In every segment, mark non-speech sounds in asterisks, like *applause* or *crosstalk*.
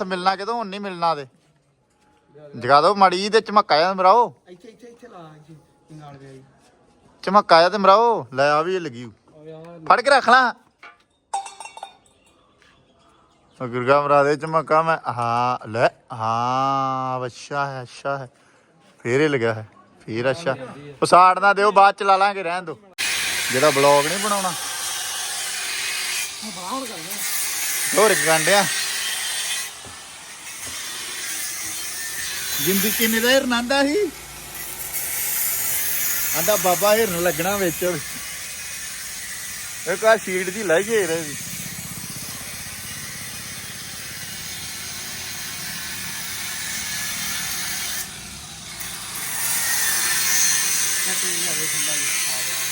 ਹੱਥ ਮਿਲਣਾ ਕਿਦੋਂ ਹੁਣ ਨਹੀਂ ਮਿਲਣਾ ਦੇ ਜਗਾ ਦੋ ਮੜੀ ਤੇ ਝਮੱਕਾ ਜਾਂ ਮਰਾਓ। ਇੱਥੇ ਇੱਥੇ ਇੱਥੇ ਲਾ ਇੱਥੇ ਨਾਲ ਗਿਆ ਜੀ ਝਮੱਕਾ ਜਾਂ ਤੇ ਮਰਾਓ ਲੈ ਆ ਵੀ ਇਹ ਲੱਗੀ ਫੜ ਕੇ ਰੱਖ ਲਾ। ਗੁਰਗਾ ਮਰਾ ਦੇ ਝਮੱਕਾ ਮੈਂ ਹਾਂ ਲੈ ਹਾਂ ਅੱਛਾ ਹੈ ਅੱਛਾ ਹੈ। ਫੇਰ ਇਹ ਲੱਗਿਆ ਹੈ ਫੇਰ ਅੱਛਾ। ਉਹ ਸਾੜ ਨਾ ਦਿਓ ਬਾਅਦ ਚ ਲਾ ਲਾਂਗੇ ਰਹਿਣ ਦੋ। ਜਿਹੜਾ ਬਲੌਗ ਨਹੀਂ ਬਣਾਉਣਾ। ਬਾਹਰ ਕਰਨਾ। ਹੋਰ ਗੰਡਿਆ ਜਿੰਦੀ ਕਿੰਨੇ ਦਾ ਹਿਰਨ ਆਂਦਾ ਸੀ? ਆਂਦਾ ਬਾਬਾ ਹਿਰਨ ਲੱਗਣਾ ਵਿੱਚ। ਇੱਕ ਆ ਸ਼ੀਟ ਦੀ ਲੈ ਗਏ ਰੇ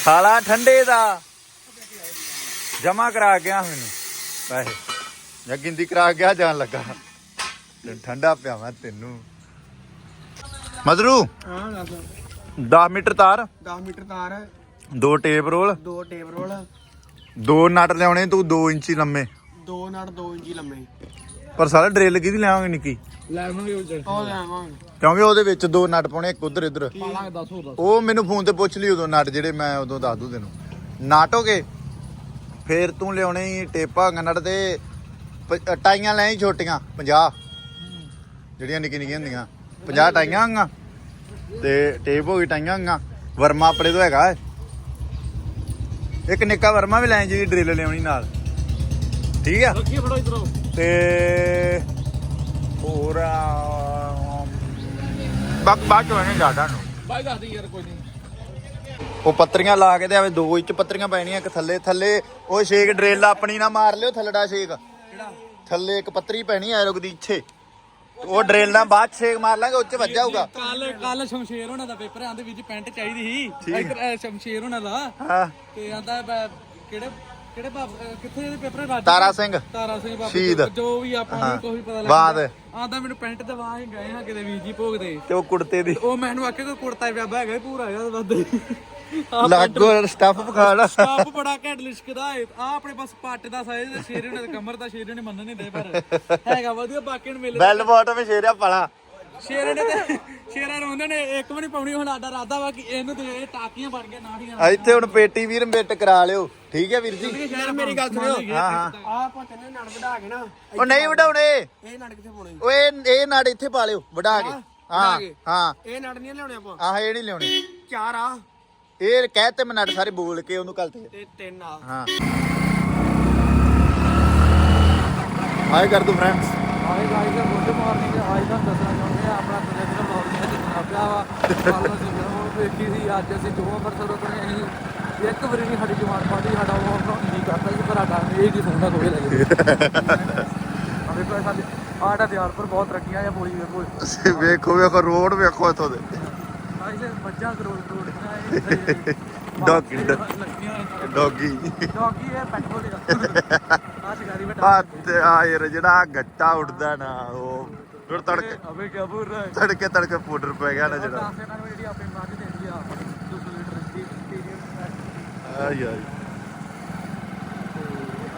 ਖਾਲਾ ਠੰਡੇ ਦਾ। ਜਮਾ ਕਰਾ ਗਿਆ ਮੈਨੂੰ। ਪੈਸੇ। ਜਾਂ ਗਿੰਦੀ ਕਰਾ ਗਿਆ ਜਾਣ ਲੱਗਾ। ਠੰਡਾ ਪਿਆ ਮੈਂ ਤੈਨੂੰ। ਮਦਰੂ ਹਾਂ ਦੱਸ। 10 ਮੀਟਰ ਤਾਰ। 10 ਮੀਟਰ ਤਾਰ। ਦੋ ਟੇਪ ਰੋਲ। ਦੋ ਟੇਪ ਰੋਲ। ਦੋ ਨਟ ਲਿਆਉਣੇ ਤੂੰ 2 ਇੰਚੀ ਲੰਮੇ। ਦੋ ਨਟ 2 ਇੰਚੀ ਲੰਮੇ। ਪਰ ਸਾਲਾ ਡਰਿਲ ਕਿਹਦੀ ਲਿਆਵਾਂਗੇ ਨਿੱਕੀ? ਲੈਵਾਂਗੇ ਉਹ ਲੈਵਾਂਗੇ ਕਿਉਂਕਿ ਉਹਦੇ ਵਿੱਚ ਦੋ ਨਟ ਪਾਉਣੇ ਇੱਕ ਉਧਰ ਇੱਧਰ। ਪਾਲਾਂਗੇ 10 ਹੋਰ ਉਹ ਮੈਨੂੰ ਫੋਨ ਤੇ ਪੁੱਛ ਲਈ ਉਦੋਂ ਨਟ ਜਿਹੜੇ ਮੈਂ ਉਦੋਂ ਦੱਸ ਦੂ ਤੈਨੂੰ। ਨਟ ਹੋ ਗਏ। ਫੇਰ ਤੂੰ ਲਿਆਉਣੇ ਹੀ ਟੇਪਾਂ ਨਟ ਤੇ। ਟਾਈਆਂ ਲੈ ਛੋਟੀਆਂ 50 ਜਿਹੜੀਆਂ ਨਿੱਕੀ ਨਿੱਕੀਆਂ ਹੁੰਦੀਆਂ। 50 ਟਾਈਆਂ ਹੋਈਆਂ। ਤੇ ਟੇਪ ਹੋ ਗਈ ਟਾਈਆਂ ਹੋਈਆਂ। ਵਰਮਾ ਆਪਣੇ ਤੋਂ ਹੈਗਾ। ਇੱਕ ਨਿੱਕਾ ਵਰਮਾ ਵੀ ਲੈ ਜਿਹਦੀ ਡਰਿਲ ਲਿਆਉਣੀ ਨਾਲ। ਠੀਕ ਆ? ਰੱਖੀ ਫੜੋ ਇਧਰੋਂ। ਤੇ ਹੋਰ ਬਾਕ ਬਾਕ ਹੋਣੇ ਜ਼ਿਆਦਾ ਨੂੰ। ਬਾਈ ਦੱਸ ਦੇ ਯਾਰ ਕੋਈ ਨਹੀਂ। ਉਹ ਪੱਤਰੀਆਂ ਲਾ ਕੇ ਤੇ ਆਵੇ ਦੋ ਇੰਚ ਪੱਤਰੀਆਂ ਪੈਣੀਆਂ ਇੱਕ ਥੱਲੇ ਥੱਲੇ। ਉਹ ਛੇਕ ਡਰਿਲ ਆਪਣੀ ਨਾ ਮਾਰ ਲਿਓ ਥੱਲੜਾ ਛੇਕ। ਕਿਹੜਾ? ਥੱਲੇ ਇੱਕ ਪੱਤਰੀ ਪੈਣੀ ਐ ਰੁਕਦੀ ਇੱਥੇ। ਉਹ ਡਰਿਲ ਨਾਲ ਬਾਅਦ 'ਚ ਛੇਕ ਮਾਰ ਲਾਂਗੇ ਉੱਚ ਵੱਜਾ ਹੋਊਗਾ ਕੱਲ ਕੱਲ ਸ਼ਮਸ਼ੇਰ ਹੋਣਾ ਦਾ ਪੇਪਰ ਆਂਦੇ ਵਿੱਚ ਪੈਂਟ ਚਾਹੀਦੀ ਸੀ। ਸ਼ਮਸ਼ੇਰ ਹੋਣਾ ਦਾ। ਹਾਂ। ਤੇ ਆਂਦਾ ਕਿਹੜੇ ਕਿਹੜੇ ਬਾਬ ਕਿੱਥੇ ਇਹਦੇ ਪੇਪਰ ਰਾਜ? ਤਾਰਾ ਸਿੰਘ। ਤਾਰਾ ਸਿੰਘ ਬਾਬਾ ਸ਼ਹੀਦ। ਜੋ- ਵੀ ਆਪਾਂ ਨੂੰ ਕੋਈ ਪਤਾ ਬਾਅਦ। ਲੱਗਦਾ ਆਂਦਾ ਮੈਨੂੰ ਪੈਂਟ ਦਵਾ ਹੀ ਗਏ ਹਾਂ ਕਿਤੇ ਵੀਰ ਜੀ ਭੋਗ ਦੇ। ਤੇ ਉਹ ਕੁੜਤੇ ਦੀ। ਉਹ ਮੈਨੂੰ ਆਖਿਆ ਕੋਈ ਕੁੜਤਾ ਪਿਆਬਾ ਹੈਗਾ ਪੂਰਾ ਹੈਗਾ ਵੱਧ। ਲਾਗੋ ਸਟੱਫ ਪਖਾੜ ਸਟਾਪ ਬੜਾ ਘੈਂਟ ਲਿਸ਼ਕਦਾ ਏ। ਆ ਆਪਣੇ ਪਾਸ ਪੱਟ ਦਾ ਸਾਈਜ਼ ਤੇ ਸ਼ੇਰੇ ਨੇ ਕਮਰ ਦਾ ਸ਼ੇਰੇ ਨੇ ਮੰਨਣ ਨਹੀਂ ਦੇ ਪਰ। ਹੈਗਾ ਵਧੀਆ ਬਾਕੀ ਨੂੰ ਮਿਲੇ ਬੈਲ ਬਾਟਮ ਸ਼ੇਰਿਆ ਪਲਾ ਸ਼ੇਰੇ ਨੇ ਤੇ ਸ਼ੇਰਾ ਰੋਂਦੇ ਨੇ ਇੱਕ ਵੀ ਨਹੀਂ ਪਾਉਣੀ ਹੁਣ ਸਾਡਾ ਇਰਾਦਾ ਵਾ ਕਿ ਇਹਨੂੰ ਤੇ ਇਹ ਟਾਕੀਆਂ ਬਣ ਗਈਆਂ ਨਾੜੀਆਂ। ਇੱਥੇ ਹੁਣ ਪੇਟੀ ਵੀਰ ਮਿੱਟ ਕਰਾ ਲਿਓ। ਠੀਕ ਹੈ ਵੀਰ ਜੀ? ਯਾਰ ਮੇਰੀ ਗੱਲ ਸੁਣਿਓ। ਹਾਂ ਹਾਂ। ਆ ਆਪਾਂ ਤੈਨੂੰ ਨੜ ਵਢਾ ਕੇ ਨਾ ਉਹ ਨਹੀਂ ਵਡਾਉਣੇ ਇਹ ਨੜ ਕਿੱਥੇ ਪਾਉਣੇ? ਓਏ ਇਹ ਨਾੜ ਇੱਥੇ ਪਾ ਲਿਓ ਵਡਾ ਕੇ। ਹਾਂ। ਹਾਂ। ਇਹ ਨੜ ਨਹੀਂ ਲਿਆਉਣੇ ਆਪਾਂ। ਆਹ ਇਹ ਨਹੀਂ ਲਿਆਉਣੇ। ਚਾਰ ਆ। ਇਹ ਕਹਿ ਤੇ ਮੈਂ ਨਟ ਸਾਰੇ ਬੋਲ ਕੇ ਉਹਨੂੰ ਕੱਲ ਤੇ। ਤੇ ਤਿੰਨ ਆ। ਹਾਂ। ਹਾਈ ਕਰ ਦੂ friends hi guys good morning ਅੱਜ ਦਾ ਦੱਸਣਾ ਚਾਹੁੰਦੇ ਆ ਆਪਣਾ ਤੁਰੇ ਦਿਨ ਮਾਰਨਿੰਗ ਤੇ ਜਨਾਬਿਆ ਵਾ ਕੱਲ ਅਸੀਂ ਉਹ ਵੇਖੀ ਸੀ ਅੱਜ ਅਸੀਂ ਜੋ ਅੰਮ੍ਰਿਤਸਰ ਉਤਰੇ ਅਸੀਂ ਇੱਕ ਵਾਰੀ ਨਹੀਂ ਸਾਡੀ ਜਮਾਨ ਪਾਦੀ ਸਾਡਾ ਉਹ ਨਹੀਂ ਕਰਦਾ ਕਿ ਪਰ ਸਾਡਾ ਇਹ ਕੀ ਸੁਣਦਾ ਥੋੜੇ ਲੱਗੇ। ਆ ਵੇਖੋ ਸਾਡੇ ਆੜਾ ਦਿਆਲਪੁਰ ਬਹੁਤ ਤਰੱਕੀਆਂ ਆ ਪੂਰੀ ਵੇਖੋ ਵੇਖੋ ਵੇਖੋ ਰੋਡ ਵੇਖੋ ਇੱਥੋਂ ਦੇ। ਆਈ ਸੇ ਮੱਝਾਂ ਕਰੋੜ ਕਰੋੜ *laughs* ਡੌਗੀ ਲੱਗੀਆਂ ਡੌਗੀ। ਡੌਗੀ ਇਹ ਪੈਟਰੋਲ ਦਾ ਆ। ਸ਼ਿਕਾਰੀ ਬੇਟਾ ਆ ਤੇ ਆ ਯਾਰ ਜਿਹੜਾ ਗੱਟਾ ਉੱਡਦਾ ਨਾ ਉਹ ਫਿਰ ਤੜਕੇ ਅਬੇ ਕਿਆ ਬੋਲ ਰਹਾ ਹੈ? ਤੜਕੇ ਤੜਕੇ ਪਾਊਡਰ ਪੈ ਗਿਆ ਨਾ ਜਿਹੜਾ। ਜਿਹੜੀ ਆਪਣੀ ਮੱਝ ਦਿੰਦੀ ਆ 200 ਲੀਟਰ ਦੀ ਐਕਸਪੀਰੀਅੰਸ ਆਈ ਆਈ।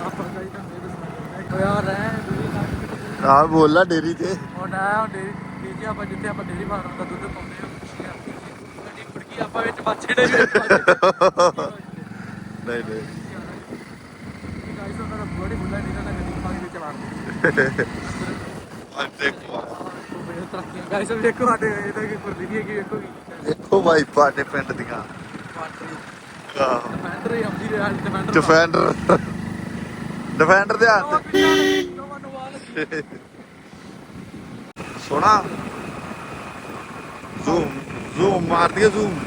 ਆਪਾਂ ਤਾਂ ਮੇਰੇ ਸੁਣਾ ਯਾਰ ਰਹਿ ਆ ਬੋਲਾ ਡੇਰੀ ਤੇ। ਨਾ ਉਹ ਡੇਰੀ ਡੇਰੀ ਆਪਾਂ ਜਿੱਥੇ ਆਪਾਂ ਡੇਰੀ ਫਾਰਮ ਦਾ ਦੁੱਧ ਪਾਉਂਦੇ ਆ ਗੱਡੀ ਫੜਕੀ ਆਪਾਂ ਵਿੱਚ ਬਾਛੇ ਦੇ *laughs* ਨਹੀਂ ਨਹੀਂ। ਗਾਇਸ ਉਹਨਾਂ ਦਾ ਬੜੀ ਬੁੱਲਾ ਨਹੀਂ ਤਾਂ ਗੱਡੀ ਪਾ ਕੇ ਵਿੱਚ *laughs* ਦੇਖੋ। ਬੜੇ ਤਰੱਕੀਆਂ ਗਾਇਸ ਵੇਖੋ ਸਾਡੇ ਇਹ ਤਾਂ ਕਿ ਕੁਰਦੀ ਨਹੀਂ ਹੈਗੀ ਵੇਖੋ ਕੀ ਦੇਖੋ ਭਾਈ ਪਾਟੇ ਪਿੰਡ ਦੀਆਂ। ਡਿਫੈਂਡਰ ਹੀ ਡਿਫੈਂਡਰ ਡਿਫੈਂਡਰ ਡਿਫੈਂਡਰ ਦੇ ਹੱਥ। ਸੋਣਾ ਜ਼ੂਮ ਜ਼ੂਮ ਮਾਰ ਦਿਆ ਜ਼ੂਮ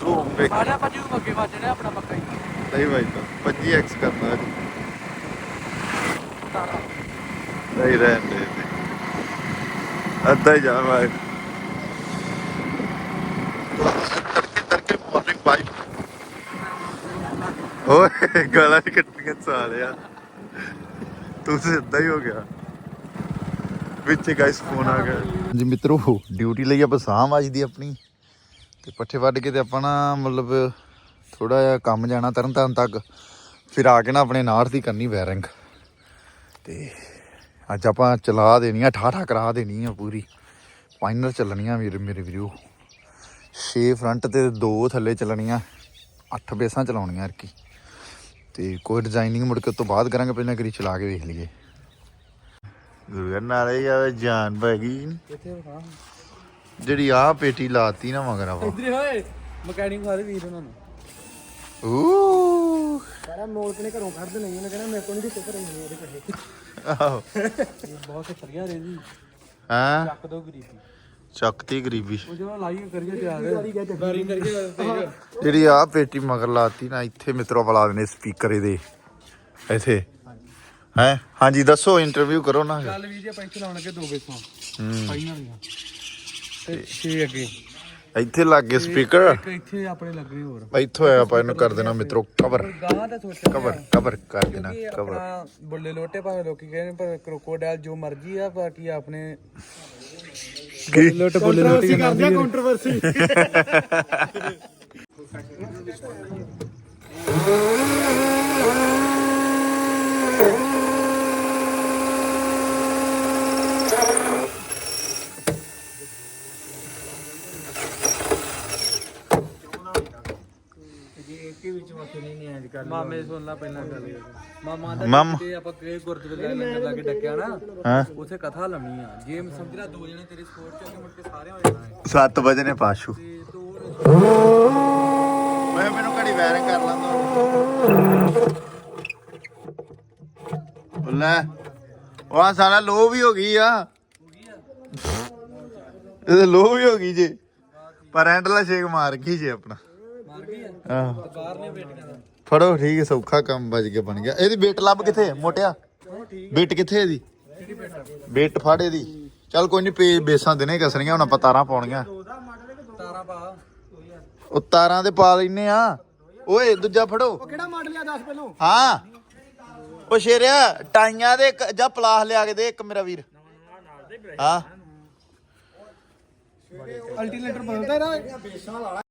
ਜ਼ੂਮ ਵੇਖ ਆੜਿਆ ਭਾਜੀ ਨੂੰ ਅੱਗੇ ਵੱਜਣਾ ਆਪਣਾ ਪੱਕਾ ਹੀ। ਨਹੀਂ ਭਾਈ ਤਾਂ। 25x ਕਰਨਾ ਅੱਜ ਤਾਰਾ। ਨਹੀਂ ਰਹਿਣ ਅੱਧਾ ਹੀ ਜਾ ਤੜਕੇ ਤੜਕੇ ਮਾਰਨਿੰਗ ਬਾਈ ਓਏ, ਗਾਲਾਂ ਹੀ ਕੱਟੀਆਂ ਸਾਲਿਆ ਤੂੰ ਸਿੱਧਾ ਹੀ ਹੋ ਗਿਆ। ਵਿੱਚ ਗਾਇਸ ਫੋਨ ਆ ਗਿਆ। ਜੀ ਮਿੱਤਰੋ ਡਿਊਟੀ ਲਈ ਆਪਾਂ ਸਾਹ ਵੱਜਦੀ ਆਪਣੀ। ਤੇ ਪੱਠੇ ਵੱਢ ਕੇ ਤੇ ਆਪਾਂ ਨਾ ਮਤਲਬ ਥੋੜਾ ਜਿਹਾ ਕੰਮ ਜਾਣਾ ਤਰਨ ਤਾਰਨ ਤੱਕ। ਫਿਰ ਆ ਕੇ ਨਾ ਆਪਣੇ ਨਾਰਥ ਦੀ ਕਰਨੀ ਵੈਰਿੰਗ ਤੇ ਅੱਜ ਆਪਾਂ ਚਲਾ ਦੇਣੀ ਆ ਠਾਠਾ ਕਰਾ ਦੇਣੀ ਆ ਪੂਰੀ। ਫਾਈਨਲ ਚੱਲਣੀਆਂ ਵੀਰ ਮੇਰੇ ਵੀਰੋ। 6 ਫਰੰਟ ਤੇ 2 ਥੱਲੇ ਚੱਲਣੀਆਂ 8 ਬੇਸਾਂ ਚਲਾਉਣੀਆਂ ਅਰਕੀ ਤੇ ਕੋਈ ਡਿਜ਼ਾਈਨਿੰਗ ਮੁੜ ਕੇ ਤੋਂ ਬਾਅਦ ਕਰਾਂਗੇ ਪਹਿਲਾਂ ਕਰੀ ਚਲਾ ਕੇ ਵੇਖ ਲਈਏ। ਗੁਰਗਰ ਨਾਲੇ ਆ ਜਾਨ ਵਿਖਾ ਜਿਹੜੀ ਆ ਪੇਟੀ ਲਾਤੀ ਨਾ ਮਗਰ ਆਪਾਂ। ਇਧਰ ਹੋਏ ਮਕੈਨਿਕ ਸਾਰੇ ਵੀਰ ਉਹਨਾਂ ਨੂੰ। ਊ ਸਾਰਾ ਮੋਲ ਕਨੇ ਘਰੋਂ ਕੱਢ ਨਹੀਂ ਉਹਨੇ ਕਹਿੰਦਾ ਮੇਰੇ ਕੋਲ ਨਹੀਂ ਦਿੱਤੇ ਘਰੋਂ ਨਹੀਂ ਉਹਦੇ ਪੈਸੇ ਆਹੋ। ਬਹੁਤ ਸਰੀਆ ਰੇ ਜੀ ਹਾਂ? ਚੱਕ ਦੋ ਗਰੀਬੀ। ਚੱਕਤੀ ਗਰੀਬੀ। ਉਹ ਜਦੋਂ ਲਾਈ ਕਰੀਏ ਤੇ ਆ ਗਏ। ਬੈਰਿੰਗ ਕਰਕੇ ਤੇਜ ਜਿਹੜੀ ਆ ਪੇਟੀ ਮਗਰ ਲਾਤੀ ਨਾ ਇੱਥੇ ਮਿੱਤਰੋ ਬੁਲਾ ਦੇਣੇ ਸਪੀਕਰ ਇਹਦੇ। ਇੱਥੇ। ਹੈ? ਹਾਂਜੀ ਦੱਸੋ ਇੰਟਰਵਿਊ ਕਰੋ ਨਾ। ਚੱਲ ਵੀ ਜੇ ਪੈਸੇ ਲਾਉਣ ਕੇ ਦੋ ਬੇਸਾਂ ਹੂੰ। ਫਾਈਨਲ ਤੇ 6 ਅੱਗੇ। ਇੱਥੇ ਲੱਗ ਗਏ ਸਪੀਕਰ। ਇੱਕ ਇੱਥੇ ਆਪਣੇ ਲੱਗਣੇ ਹੋਰ। ਇੱਥੋਂ ਆਇਆ ਆਪਾਂ ਇਹਨੂੰ ਕਰ ਦੇਣਾ ਮਿੱਤਰੋ ਕਵਰ ਗਾਂ ਤਾਂ ਸੋਚਿਆ ਕਵਰ ਕਵਰ ਕਰ ਦੇਣਾ ਕਵਰ ਆਪਣਾ ਬੁੱਲੇ ਲੋਟੇ ਭਾਵੇਂ ਲੋਕੀ ਕਹਿੰਦੇ ਪਰ ਕਰੋਕੋਡਾਈਲ ਜੋ ਮਰਜ਼ੀ ਆ ਬਾਕੀ ਆਪਣੇ ਕੀ? ਲੋਟੇ ਬੁੱਲੇ ਲੋਟੇ ਕਰਦੇ ਆ। ਕੰਟਰੋਵਰਸੀ *laughs* ਮਾਮੇ ਸੁਣ ਲਾ ਪਹਿਲਾਂ ਗੱਲ। ਮਾਮਾ ਦਾ ਮਾਮਾ ਤੇ ਆਪਾਂ ਕਿ ਗੁਰਦੁਆਰੇ ਲੰਗਰ ਲਾ ਕੇ ਡੱਕਿਆ ਨਾ ਹਾਂ। ਉਥੇ ਕਥਾ ਲੰਮੀ ਆ। ਜੇ ਸਮਝ ਲੈ ਦੋ ਜਣੇ ਤੇਰੇ ਸਪੋਰਟ ਚ ਅੱਗੇ ਮੁੜ ਕੇ ਸਾਰੇ ਹੋ ਜਾਣਾ ਹੈ। 7 ਵਜੇ ਨੇ ਪਾਸ਼ੂ। ਤੇ ਦੋ ਮੈਂ ਮੈਨੂੰ ਘੜੀ ਵੈਰਿੰਗ ਕਰ ਲਾਂਦਾ ਲੈ। ਉਹ ਆਹ ਸਾਲਾ ਲੋ ਵੀ ਹੋ ਗਈ ਆ। ਇਹ ਲੋ ਵੀ ਹੋ ਗਈ ਜੇ। ਪਰ ਹੈਂਡਲਾ ਛੇਕ ਮਾਰ ਗਈ ਜੇ ਆਪਣਾ। ਮਾਰ ਗਈ ਆ? ਆਹ। ਬਾਹਰ ਨੇ ਬੇਟੀਆਂ ਦਾ ਫੜੋ ਠੀਕ ਹੈ ਸੌਖਾ ਕੰਮ ਬਚ ਕੇ ਬਣ ਗਿਆ। ਇਹਦੀ ਬੇਟ ਲੱਭ ਕਿੱਥੇ ਮੋਟਿਆ? ਬੇਟ ਕਿੱਥੇ ਇਹਦੀ? ਬੇਟਾ ਫੜ ਇਹਦੀ। ਚੱਲ ਕੋਈ ਨਹੀਂ ਪੇ ਬੇਸਾਂ ਦਿਨੇ ਕਸਣੀਆਂ ਹੁਣ ਆਪਾਂ ਤਾਰਾਂ ਪਾਉਣੀਆਂ। ਤਾਰਾ ਪਾ ਉਹ ਤਾਰਾਂ ਦੇ ਪਾ ਲੈਨੇ ਆ। ਓਏ ਦੂਜਾ ਫੜੋ। ਕਿਹੜਾ ਮਾਡਲ ਆ ਦੱਸ ਪਹਿਲਾਂ? ਹਾਂ। ਉਹ ਸ਼ੇਰਿਆ ਟਾਈਆਂ ਦੇ ਇੱਕ- ਜਾਂ ਪਲਾਸ ਲਿਆ ਕੇ ਦੇ ਇੱਕ ਮੇਰਾ ਵੀਰ। ਹਾਂ। ਅਲਟੀਨੇਟਰ ਬਦਲਦਾ ਇਹਦਾ?